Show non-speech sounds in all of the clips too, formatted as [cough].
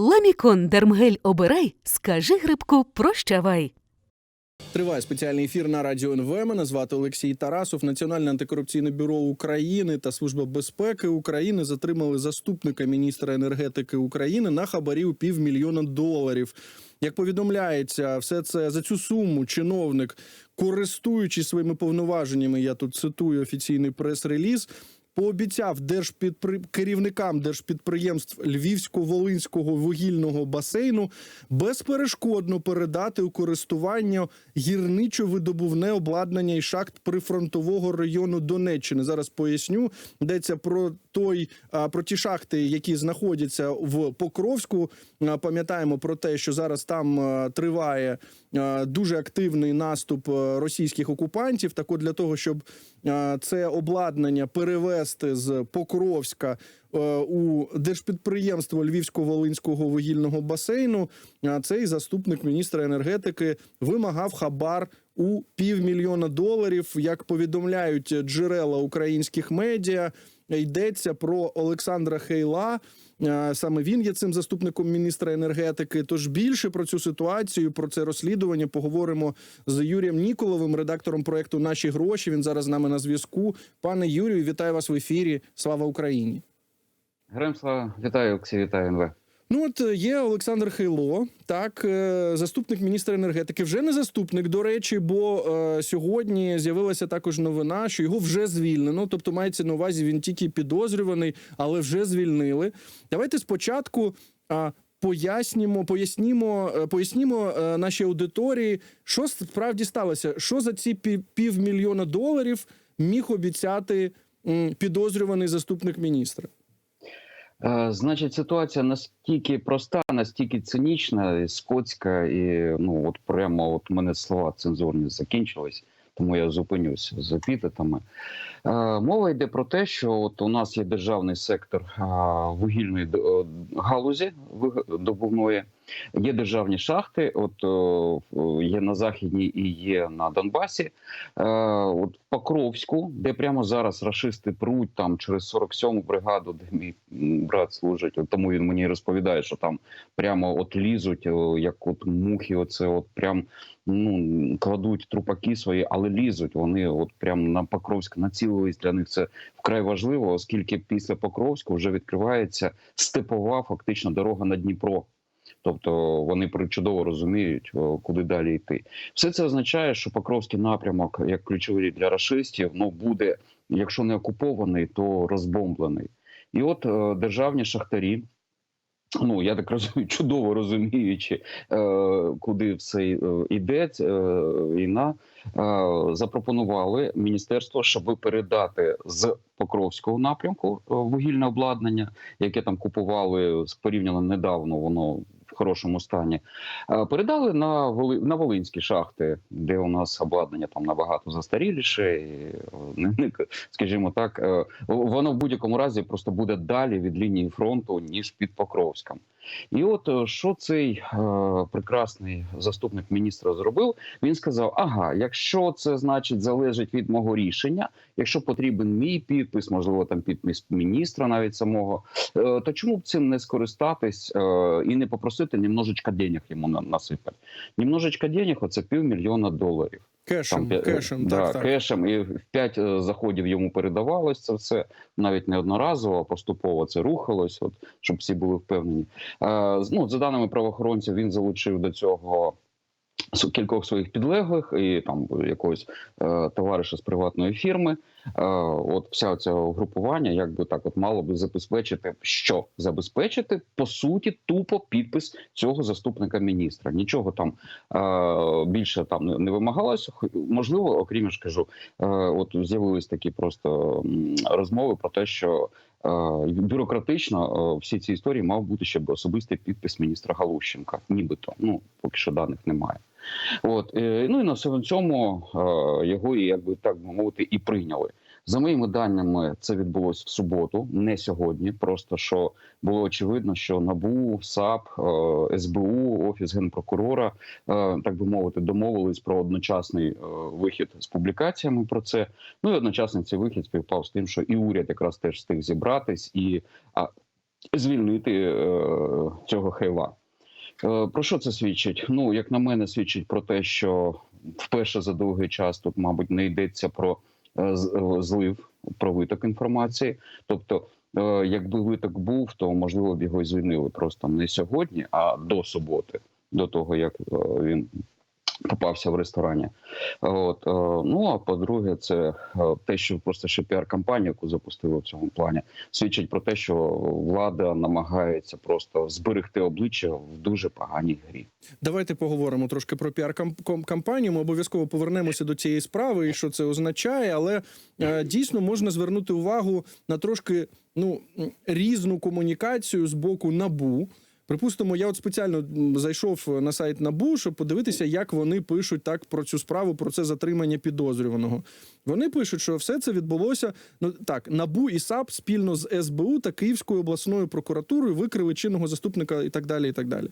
Ламікон Дермгель обирай, скажи грибку прощавай. Триває спеціальний ефір на радіо НВ. Мене звати Олексій Тарасов. Національне антикорупційне бюро України та Служба безпеки України затримали заступника міністра енергетики України на хабарі у півмільйона доларів. Як повідомляється, все це за цю суму чиновник, користуючись своїми повноваженнями, я тут цитую офіційний прес-реліз. Пообіцяв держпідпри... керівникам держпідприємств Львівсько-Волинського вугільного басейну безперешкодно передати у користування гірничо-видобувне обладнання і шахт прифронтового району Донеччини. Зараз поясню. Йдеться про той про ті шахти, які знаходяться в Покровську. Пам'ятаємо про те, що зараз там триває дуже активний наступ російських окупантів. Так от для того, щоб це обладнання перевести з Покровська е, у держпідприємство Львівсько-Волинського вугільного басейну. а Цей заступник міністра енергетики вимагав хабар у півмільйона доларів. Як повідомляють джерела українських медіа, йдеться про Олександра Хейла. Саме він є цим заступником міністра енергетики. Тож більше про цю ситуацію, про це розслідування поговоримо з Юрієм Ніколовим, редактором проекту Наші гроші. Він зараз з нами на зв'язку. Пане Юрію, вітаю вас в ефірі. Слава Україні! Героям слава вітаю, Олексій, вітаю НВ. Ну от е, є Олександр Хейло, так, е, заступник міністра енергетики. Вже не заступник, до речі, бо е, сьогодні з'явилася також новина, що його вже звільнено. Тобто мається на увазі, він тільки підозрюваний, але вже звільнили. Давайте спочатку. А, Пояснімо, пояснімо, е, пояснімо е, нашій аудиторії, що справді сталося. Що за ці пів- півмільйона доларів міг обіцяти м, підозрюваний заступник міністра? Е, значить, ситуація настільки проста, настільки цинічна, і скотська, і ну от прямо от мене слова цензурні закінчились, тому я зупинюсь з епітетами. Е, мова йде про те, що от у нас є державний сектор е, вугільної галузі добувної. Є державні шахти, от е, є на західній і є на Донбасі. Е, от в Покровську, де прямо зараз рашисти пруть там через 47-му бригаду, де мій брат служить. От тому він мені розповідає, що там прямо от лізуть, як от мухи, оце от прям ну кладуть трупаки свої, але лізуть. Вони от прямо на Покровськ націлились. Для них це вкрай важливо, оскільки після Покровську вже відкривається степова фактично дорога на Дніпро. Тобто вони чудово розуміють, куди далі йти. Все це означає, що Покровський напрямок, як ключовий для рашистів, ну буде, якщо не окупований, то розбомблений. І от е, державні шахтарі. Ну, я так розумію, [laughs] чудово розуміючи, е, куди все е, йде війна, запропонували міністерство, щоб передати з Покровського напрямку вугільне обладнання, яке там купували порівняно недавно, воно хорошому стані. Е, Передали на Воли... на Волинські шахти, де у нас обладнання там набагато застаріліше, е, скажімо так, е, воно в будь-якому разі просто буде далі від лінії фронту ніж під Покровськом. І от е, що цей е, прекрасний заступник міністра зробив? Він сказав: Ага, якщо це значить залежить від мого рішення, якщо потрібен мій підпис, можливо, там підпис міністра, навіть самого, е, то чому б цим не скористатись е, і не попросити немножечко денег йому на- насипати? Немножечко денег – це півмільйона доларів. Кешем, там, кешем, да, так, так. кешем, і в п'ять е, заходів йому передавалось це все навіть не одноразово, а поступово це рухалось, от щоб всі були впевнені. Е, ну, за даними правоохоронців, він залучив до цього кількох своїх підлеглих і там якогось е, товариша з приватної фірми. Е, от вся ця угрупування, якби так, от мало би забезпечити, що забезпечити по суті тупо підпис цього заступника міністра. Нічого там е, більше там не, вимагалося. Можливо, окрім я ж кажу, е, от з'явились такі просто розмови про те, що е, бюрократично е, всі ці історії мав бути ще особистий підпис міністра Галущенка, нібито. Ну поки що даних немає. От е, ну і на цьому е, його, якби так би мовити, і прийняли. За моїми даними, це відбулось в суботу, не сьогодні. Просто що було очевидно, що набу, САП, е, СБУ, офіс генпрокурора, так би мовити, домовились про одночасний вихід з публікаціями про це. Ну і одночасно цей вихід співпав з тим, що і уряд якраз теж встиг зібратись, і звільнити цього хейла. Е, Про що це свідчить? Ну, як на мене, свідчить про те, що вперше за довгий час тут, мабуть, не йдеться про е, е, злив, про виток інформації. Тобто, якби виток був, то можливо б його і звільнили просто не сьогодні, а до суботи, до того як він попався в ресторані. От е, ну а по-друге, це е, те, що просто ще піар-кампанія, яку запустили в цьому плані, свідчить про те, що влада намагається просто зберегти обличчя в дуже поганій грі. Давайте поговоримо трошки про піар-кампанію. Ми обов'язково повернемося до цієї справи і що це означає, але е, дійсно можна звернути увагу на трошки ну різну комунікацію з боку набу. Припустимо, я от спеціально зайшов на сайт НАБУ, щоб подивитися, як вони пишуть так про цю справу, про це затримання підозрюваного. Вони пишуть, що все це відбулося. Ну так, НАБУ і САП спільно з СБУ та Київською обласною прокуратурою викрили чинного заступника і так далі. І так далі.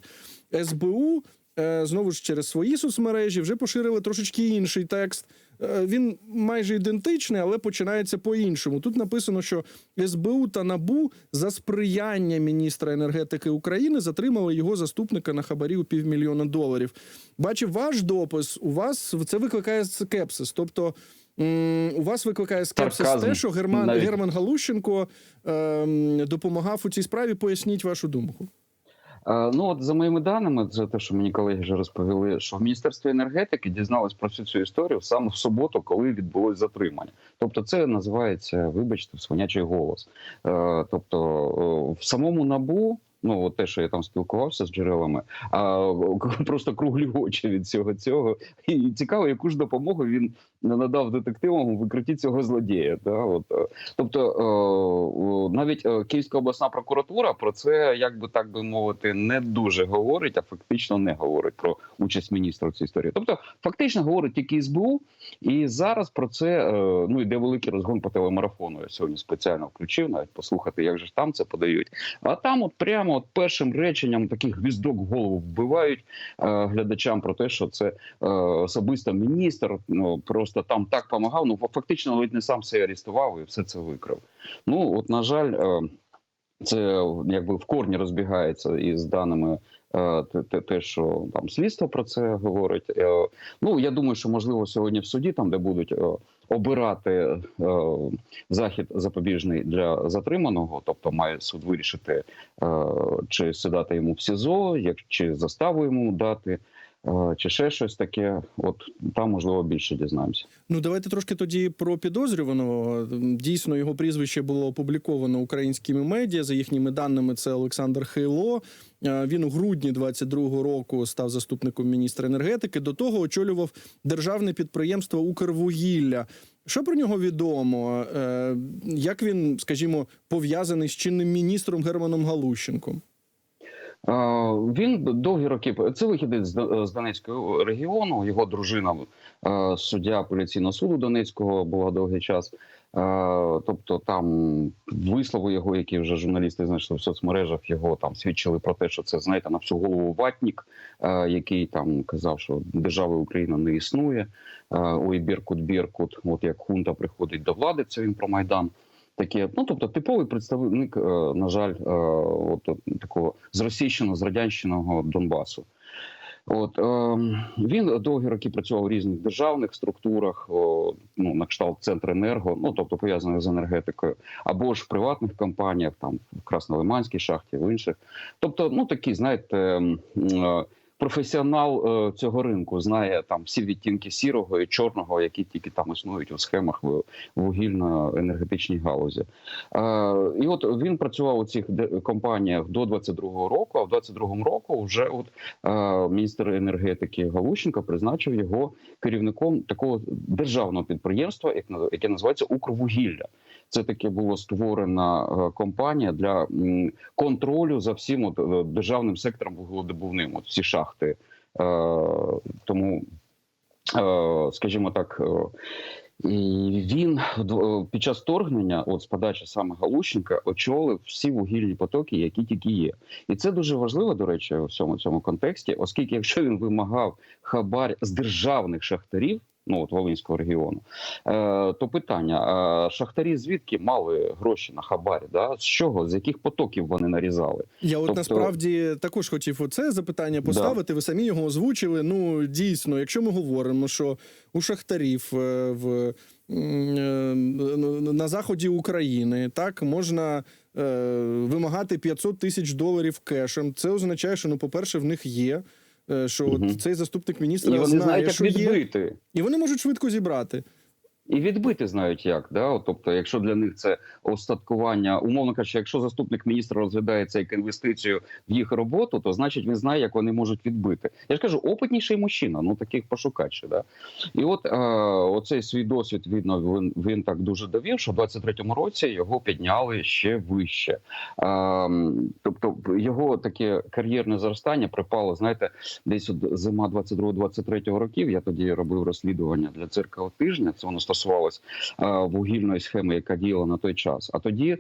СБУ е, знову ж через свої соцмережі вже поширили трошечки інший текст. Е, Він майже ідентичний, але починається по-іншому. Тут написано, що СБУ та НАБУ за сприяння міністра енергетики України затримали його заступника на хабарі у півмільйона доларів. Бачив ваш допис. У вас це викликає скепсис. Тобто у вас викликає скепсис Сарказм те, що Герман, навіть. Герман Галущенко ем, допомагав у цій справі. Поясніть вашу думку. Е, Ну от за моїми даними, це те, що мені колеги вже розповіли, що в міністерстві енергетики дізнались про всю цю історію саме в суботу, коли відбулось затримання. Тобто, це називається, вибачте, свинячий голос. Е, Тобто, е, в самому набу. Ну, от те, що я там спілкувався з джерелами, а [laughs] просто круглі очі від цього цього. І цікаво, яку ж допомогу він надав детективам у викритті цього злодія. Да? От, е, тобто, е, навіть е, Київська обласна прокуратура про це, як би так би мовити, не дуже говорить, а фактично не говорить про участь міністра в цій історії. Тобто, фактично говорить тільки СБУ, і зараз про це ну йде великий розгон по телемарафону. Я сьогодні спеціально включив, навіть послухати, як же там це подають. А там, от прямо от першим реченням такий гвіздок в голову вбивають е, глядачам про те, що це е, особисто міністр ну, просто там так помагав. Ну фактично навіть не сам все арестував і все це викрив. Ну от на жаль, е, це якби в корні розбігається із даними. е, те- те- Те, що там слідство про це говорить. Е, Ну я думаю, що можливо сьогодні в суді, там де будуть е, обирати е, захід запобіжний для затриманого, тобто має суд вирішити, е, чи сідати йому в СІЗО, як чи заставу йому дати, чи ще щось таке. От там можливо більше дізнаємося. Ну, давайте трошки тоді про підозрюваного. Дійсно, його прізвище було опубліковано українськими медіа. За їхніми даними, це Олександр Хейло. Е, Він у грудні 22-го року став заступником міністра енергетики. До того очолював державне підприємство Укрвугілля. Що про нього відомо? Е, Як він, скажімо, пов'язаний з чинним міністром Германом Галущенком? Е, Він довгі роки це вихідець з Донецького регіону. Його дружина, е, суддя апеляційного суду Донецького, була довгий час. Е, Тобто, там вислови його, які вже журналісти знайшли в соцмережах, його там свідчили про те, що це знаєте на всю голову ватнік, е, який там казав, що держави Україна не існує. Е, Ой, Біркут, Біркут, от як хунта приходить до влади, це він про майдан. Таке, ну тобто, типовий представник, е, на жаль, е, от, такого зросійщеного, зрадянщиного Донбасу. От е, він довгі роки працював у різних державних структурах, ну на кшталт Центренерго, ну тобто пов'язаних з енергетикою, або ж в приватних компаніях, там в Краснолиманській шахті, в інших. Тобто, ну такі, знаєте, професіонал е, цього ринку знає там всі відтінки сірого і чорного, які тільки там існують у схемах вугільно-енергетичній галузі. Е, і от він працював у цих компаніях до 22-го року, а в 22-му року вже от е, міністр енергетики Галущенко призначив його керівником такого державного підприємства, яке називається Укрвугілля. Це таке було створена е, компанія для контролю за всім от, е, державним сектором вугледобувним, от всі шахти. Е, тому, скажімо так. і він під час вторгнення, от з подачі саме Галущенка, очолив всі вугільні потоки, які тільки є. І це дуже важливо, до речі, у всьому цьому контексті, оскільки якщо він вимагав хабар з державних шахтарів, Ну от Волинського регіону. Е, то питання: а шахтарі звідки мали гроші на хабарі? Да? З чого? З яких потоків вони нарізали? Я от Тобто- насправді також хотів оце запитання поставити. Ви самі його озвучили. Ну дійсно, якщо ми говоримо, що у шахтарів е, в е, на заході України так можна е, вимагати 500 тисяч доларів кешем. Це означає, що ну, по-перше, в них є. Е, Що Мгм. от цей заступник міністра І вони знає, знають, як що є, відбити. і вони можуть швидко зібрати. І відбити знають як, да? Тобто, якщо для них це остаткування, умовно кажучи, якщо заступник міністра розглядає це як інвестицію в їх роботу, то значить він знає, як вони можуть відбити. Я ж кажу, опитніший мужчина, ну таких пошукачі. Да? І от е, оцей свій досвід видно, він, він так дуже довів, що в 23-му році його підняли ще вище. Е, тобто його таке кар'єрне зростання припало, знаєте, десь от зима 22-23 років. Я тоді робив розслідування для цирка тижня. Це воно стосувалось вугільної схеми, яка діяла на той час. А тоді е,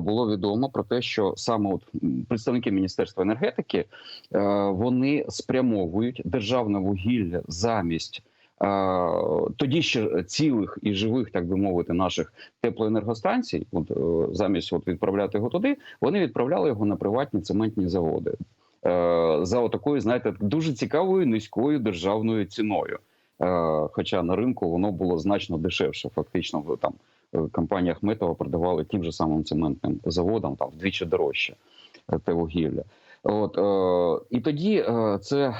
було відомо про те, що саме от представники міністерства енергетики е, вони спрямовують державне вугілля замість. Тоді ще цілих і живих, так би мовити, наших теплоенергостанцій, от е, замість от відправляти його туди, вони відправляли його на приватні цементні заводи е, за такою, знаєте, дуже цікавою низькою державною ціною. Е, Хоча на ринку воно було значно дешевше. Фактично, в- там компанія Ахметова продавали тим же самим цементним заводам там вдвічі дорожче те вугілля. От е, і тоді е, це е,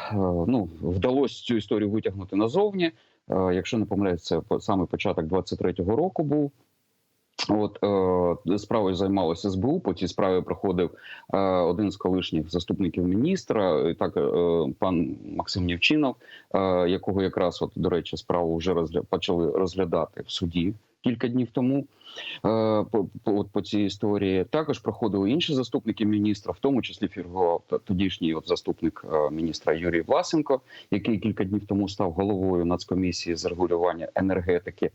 ну вдалося цю історію витягнути назовні. Е, якщо не помиляюсь, це саме початок 23-го року був. От е, справою займалося СБУ. По цій справі проходив е, один з колишніх заступників міністра, так е, пан Максим Нєвчинов, е, якого якраз от до речі, справу вже розгля... почали розглядати в суді кілька днів тому. Е, по, по, по цій історії також проходили інші заступники міністра, в тому числі фігурував тодішній от заступник е, міністра Юрій Власенко, який кілька днів тому став головою нацкомісії з регулювання енергетики.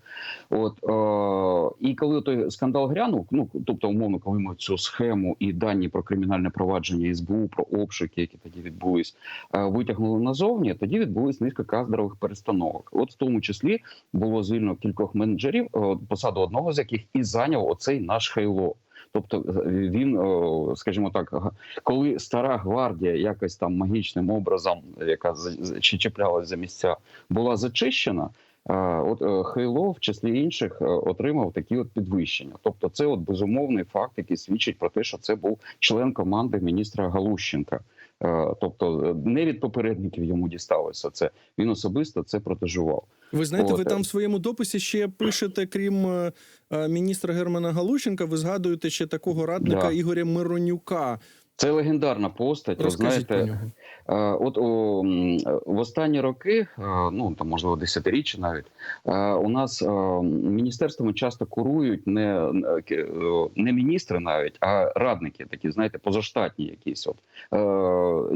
От е, і коли той скандал грянув, ну тобто, умовно, коли ми цю схему і дані про кримінальне провадження СБУ, про обшуки, які тоді відбулись, е, витягнули назовні, тоді відбулись низка кадрових перестановок. От в тому числі було звільнено кількох менеджерів, посаду одного з яких і зайняв оцей наш Хейло. Тобто е, він, е, скажімо так, коли стара гвардія якось там магічним образом, яка чіплялась за місця, була зачищена. е, От Хейло в числі інших отримав такі от підвищення. Тобто, це от безумовний факт, який свідчить про те, що це був член команди міністра Галущенка. Е, Тобто е, не від попередників йому дісталося це. Він особисто це протежував. Ви знаєте, От, ви е. там в своєму дописі ще пишете, крім міністра Германа Галущенка, ви згадуєте ще такого радника Да. Ігоря Миронюка. Це легендарна постать. Розкажіть знаєте, про нього. Е, От о, в останні роки, е, ну там можливо десятиріччя навіть е, у нас міністерствами часто курують не, не міністри, навіть а радники, такі знаєте, позаштатні якісь. От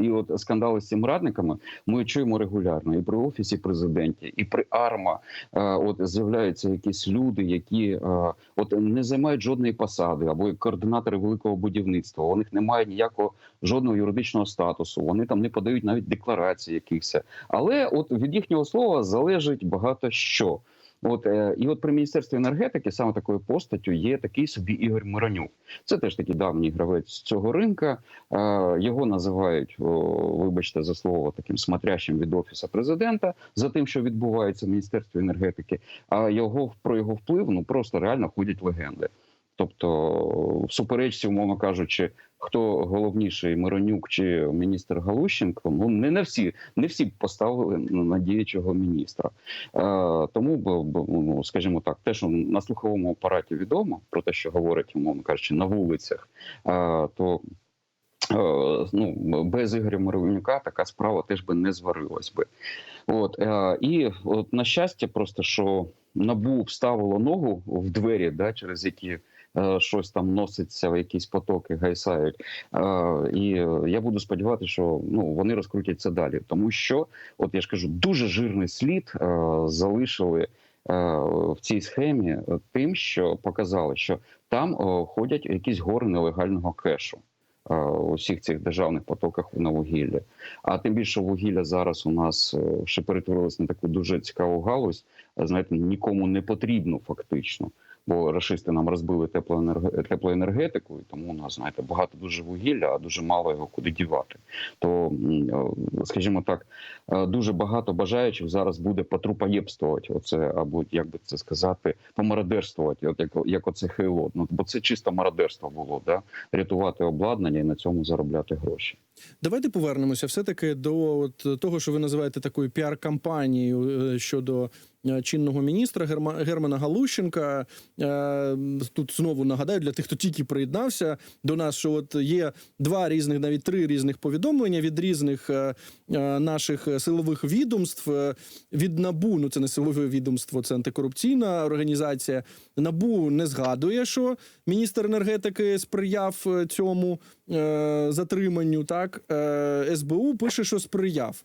і от скандали з цими радниками ми чуємо регулярно і при офісі президенті, і при АРМА. От з'являються якісь люди, які от не займають жодної посади або координатори великого будівництва. У них немає ніякого жодного юридичного статусу. Вони там не подають навіть декларації якихось. Але от від їхнього слова залежить багато що. От е, і от при міністерстві енергетики саме такою постаттю є такий собі Ігор Миронюк. Це теж такий давній гравець цього ринка. Е, його називають, вибачте за слово, таким смотрящим від офісу президента за тим, що відбувається в міністерстві енергетики. А його про його вплив ну просто реально ходять легенди. Тобто, в суперечці, умовно кажучи, хто головніший Миронюк чи міністр Галущенко, ну не на всі, не всі поставили на діючого міністра. Е, тому, ну, скажімо так, те, що на слуховому апараті відомо про те, що говорять, умовно кажучи, на вулицях, е, то е, ну, без Ігоря Миронюка така справа теж би не зварилась би. От е, і от на щастя, просто що набу вставило ногу в двері, да, через які щось там носиться, в якісь потоки гайсають. Е, і е, я буду сподіватися, що ну вони розкрутять це далі, тому що, от я ж кажу, дуже жирний слід е, залишили. е, В цій схемі е, тим, що показали, що там ходять якісь гори нелегального кешу. е, у всіх цих державних потоках на вугілля. А тим більше вугілля зараз у нас е, ще перетворилось на таку дуже цікаву галузь, е, знаєте, нікому не потрібно фактично. Бо рашисти нам розбили теплоенерге- теплоенергетику, і тому у нас знаєте багато дуже вугілля, а дуже мало його куди дівати. То, е, скажімо так, е, дуже багато бажаючих зараз буде потрупоєбствувати, оце або як би це сказати, помародерствувати, от як, як оце хейлот. Ну бо це чисто мародерство було, да? рятувати обладнання і на цьому заробляти гроші. Давайте повернемося все-таки до от того, що ви називаєте такою піар-кампанією е, щодо е, чинного міністра Герма- Германа Галущенка. Е, Тут знову нагадаю для тих, хто тільки приєднався до нас, що от є два різних, навіть три різних повідомлення від різних наших силових відомств. Від НАБУ, ну це не силове відомство, це антикорупційна організація. НАБУ не згадує, що міністр енергетики сприяв цьому затриманню. Так е, СБУ пише, що сприяв.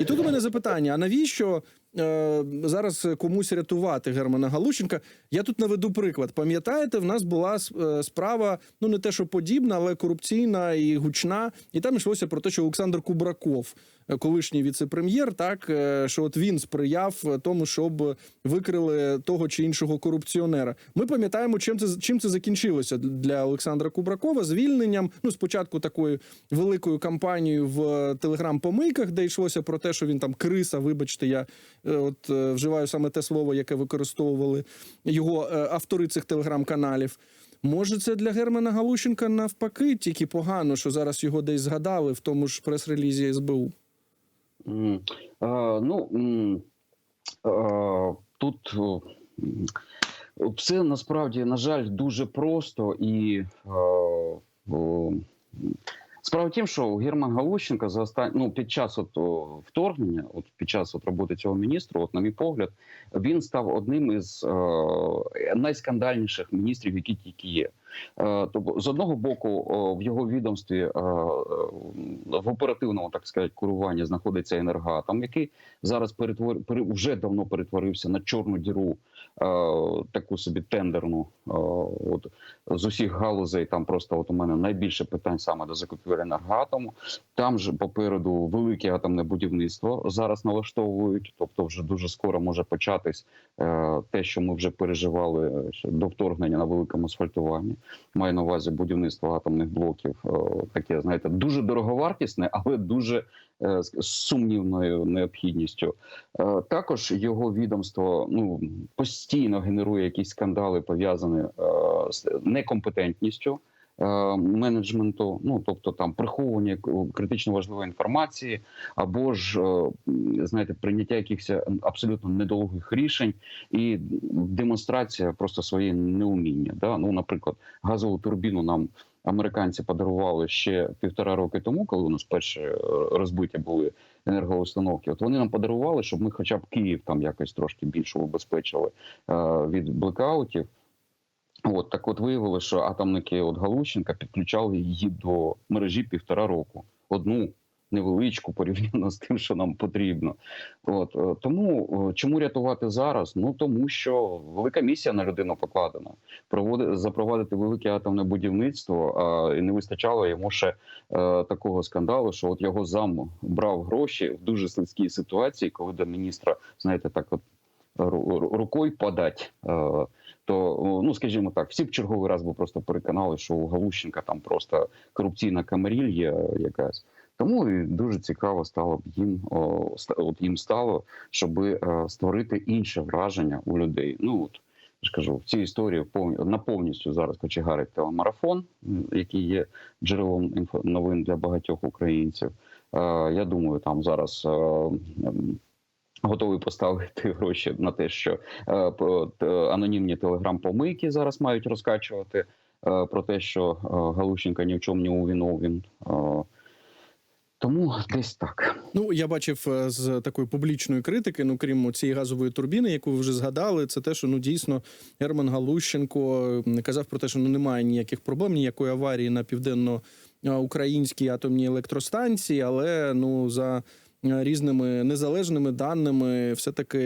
І тут у мене запитання: а навіщо е, зараз комусь рятувати Германа Галущенка? Я тут наведу приклад. Пам'ятаєте, в нас була е, справа, ну не те, що подібна, але корупційна і гучна. І там йшлося про те, що Олександр Кубраков, колишній віце-прем'єр, так е, що от він сприяв тому, щоб викрили того чи іншого корупціонера. Ми пам'ятаємо, чим це чим це закінчилося для Олександра Кубракова звільненням. Ну, спочатку такою великою кампанією в телеграм-помийках, де йшлося про те, що він там криса. Вибачте, я е, от е, вживаю саме те слово, яке використовували його автори цих телеграм-каналів. Може, це для Германа Галущенка навпаки тільки погано, що зараз його десь згадали в тому ж прес-релізі СБУ. Ну тут все насправді, на жаль, дуже просто і справа в тім, що Герман Галущенко за останні ну, під час от, вторгнення, от під час от роботи цього міністра, от на мій погляд, він став одним із е, найскандальніших міністрів, які тільки є. Е, Тобто, з одного боку, в його відомстві е, в оперативному, так сказати, керуванні знаходиться енергоатом, який зараз перетвор... вже давно перетворився на чорну діру, таку собі тендерну. е, От з усіх галузей там просто от у мене найбільше питань саме до закупівель енергоатому. Там же попереду велике атомне будівництво зараз налаштовують, тобто вже дуже скоро може початись е, те, що ми вже переживали е, до вторгнення на великому асфальтуванні. Маю на увазі будівництво атомних блоків, е, таке знаєте, дуже дороговартісне, але дуже е, з з сумнівною необхідністю. Е, Також його відомство ну постійно генерує якісь скандали, пов'язані е, з некомпетентністю. е, Менеджменту, ну тобто там приховування критично важливої інформації, або ж е, знаєте, прийняття якихось абсолютно недолугих рішень і демонстрація просто своєї неуміння. Да? Ну, наприклад, газову турбіну нам американці подарували ще півтора роки тому, коли у нас перші е, розбиті були енергоустановки. От вони нам подарували, щоб ми, хоча б Київ там якось трошки більше убезпечили е, від блекаутів. От так, от виявилося, що атомники от Галущенка підключали її до мережі півтора року. Одну невеличку порівняно з тим, що нам потрібно. От е, тому е, чому рятувати зараз? Ну тому що велика місія на людину покладена. Проводи запровадити велике атомне будівництво. А і не вистачало йому ще е, такого скандалу, що от його зам брав гроші в дуже слизькій ситуації, коли до міністра, знаєте, так от ру- ру- рукою подать. Е, то ну скажімо так, всі б черговий раз би просто переконали, що у Галущенка там просто корупційна камарілья якась. Тому і дуже цікаво стало б їм от їм стало, щоб створити інше враження у людей. Ну от я ж кажу, в цій історії на повністю зараз кочегарить телемарафон, який є джерелом новин для багатьох українців. Е, я думаю, там зараз. е, Готовий поставити [laughs] гроші на те, що е, анонімні телеграм-помийки зараз мають розкачувати е, про те, що е, Галущенка ні в чому не увіновен. Тому десь так. Ну, я бачив е, з такої публічної критики, ну крім цієї газової турбіни, яку ви вже згадали, це те, що ну дійсно Герман Галущенко казав про те, що ну немає ніяких проблем, ніякої аварії на південно-українській атомній електростанції, але ну за різними незалежними даними, все таки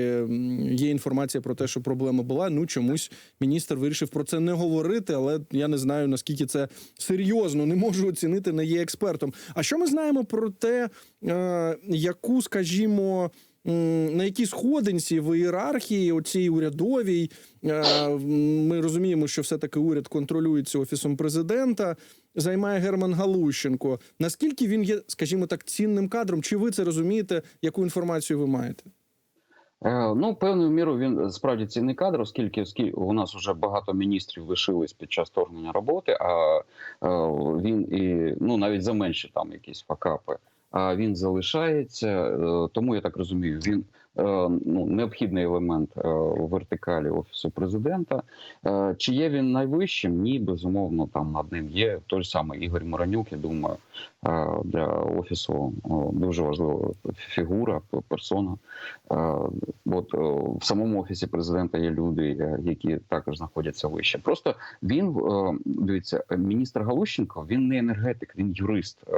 є інформація про те, що проблема була. Ну чомусь міністр вирішив про це не говорити, але я не знаю наскільки це серйозно, не можу оцінити, не є експертом. А що ми знаємо про те, е, яку, скажімо. На якій сходинці в ієрархії оцій урядовій е, ми розуміємо, що все таки уряд контролюється офісом президента. Займає Герман Галущенко. Наскільки він є, скажімо так, цінним кадром? Чи ви це розумієте? Яку інформацію ви маєте? Е, Ну, певною мірою він справді цінний кадр, оскільки, оскільки у нас вже багато міністрів лишились під час вторгнення роботи, а е, він і ну навіть за менші там якісь факапи. А він залишається, е, тому я так розумію, він ну необхідний елемент е, вертикалі офісу президента. Е, Чи є він найвищим? Ні, безумовно, там над ним є той самий Ігор Моронюк. Я думаю, е, для офісу е, дуже важлива фігура, персона. Е, От е, в самому офісі президента є люди, е, які також знаходяться вище. Просто він е, дивіться, міністр Галущенко, він не енергетик, він юрист. е,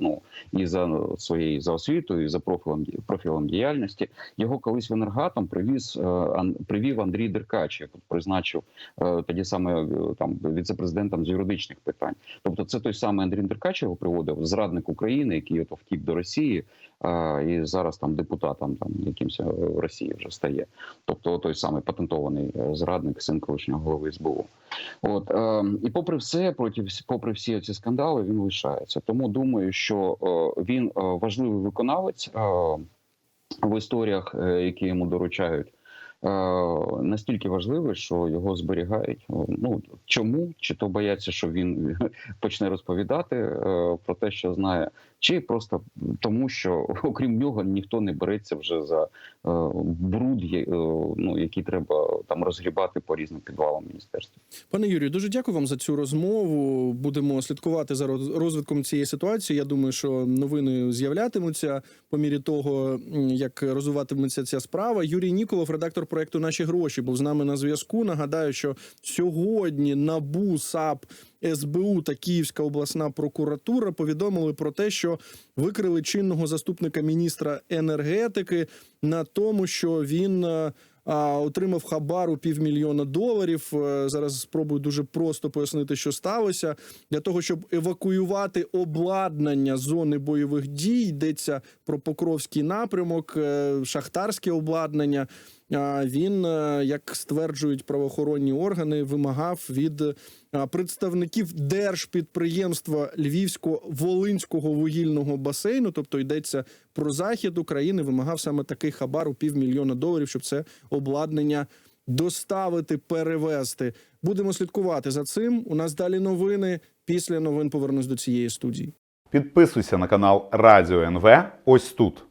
Ну і за своєю за освітою, і за профілем профілем діяльності. Його колись в енергатом привіз е, привів Андрій Деркач, як призначив е, тоді саме е, там віцепрезидентом з юридичних питань. Тобто, це той самий Андрій Деркач його приводив, зрадник України, який ото втік до Росії, і зараз там депутатом там якимось в Росії вже стає. Тобто той самий патентований зрадник, син колишнього голови СБУ. От і попри все, проти попри всі ці скандали, він лишається. Тому думаю, що він важливий виконавець в історіях, е, які йому доручають. Е, Настільки важливий, що його зберігають. Ну чому? Чи то бояться, що він [laughs] почне розповідати е, про те, що знає, чи просто тому, що [laughs] окрім нього ніхто не береться вже за е, бруд, ну який треба там розгрібати по різним підвалам міністерства. Пане Юрію, дуже дякую вам за цю розмову. Будемо слідкувати за роз- розвитком цієї ситуації. Я думаю, що новини з'являтимуться по мірі того, як розвиватиметься ця справа. Юрій Ніколов, редактор проекту Наші гроші, був з нами на зв'язку. Нагадаю, що сьогодні НАБУ, САП, СБУ та Київська обласна прокуратура повідомили про те, що викрили чинного заступника міністра енергетики на тому, що він. е, отримав хабар у півмільйона доларів. Е, Зараз спробую дуже просто пояснити, що сталося для того, щоб евакуювати обладнання зони бойових дій. Йдеться про Покровський напрямок, е, шахтарське обладнання. Він, е, як стверджують правоохоронні органи, вимагав від е, представників держпідприємства Львівсько-Волинського вугільного басейну, тобто йдеться про захід України, вимагав саме такий хабар у півмільйона доларів, щоб це обладнання доставити, перевезти. Будемо слідкувати за цим. У нас далі новини. Після новин повернусь до цієї студії. Підписуйся на канал Радіо НВ ось тут.